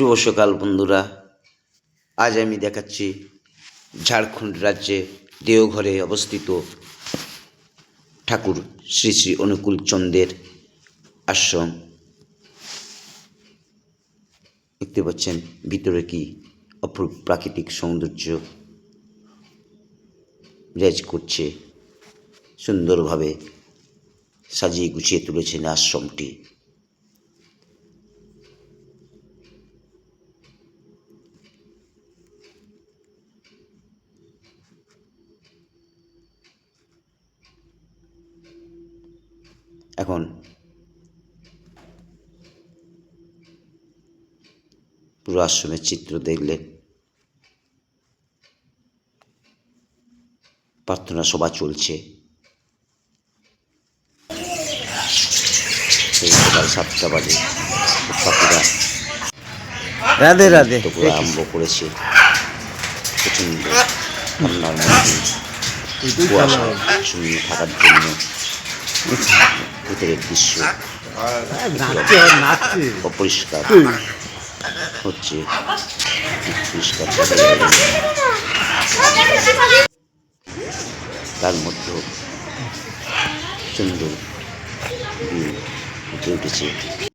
শুভ সকাল, বন্ধুরা। আজ আমি দেখাচ্ছি ঝাড়খণ্ড রাজ্যে দেওঘরে অবস্থিত ঠাকুর শ্রী শ্রী অনুকূল চন্দ্রের আশ্রম। দেখতে পাচ্ছেন, ভিতরে কি অপরূপ প্রাকৃতিক সৌন্দর্য বিরাজ করছে, সুন্দরভাবে সাজিয়ে গুছিয়ে তুলেছেন আশ্রমটি। এখন। পুরো আশ্রমের চিত্র দেখলেন প্রার্থনা সভা চলছে। সেই সকাল সাতটা বাজে। পাখিরা রাধে রাধে। আরম্ভ করেছে। প্রচণ্ড ঠান্ডার মধ্যে। কুয়াশা শূন্য থাকার জন্য ভিতরের দৃশ্য। অপরিষ্কার। হচ্ছে পরিষ্কার। তার মধ্যে সুন্দর ভিউ ফুটে উঠেছে।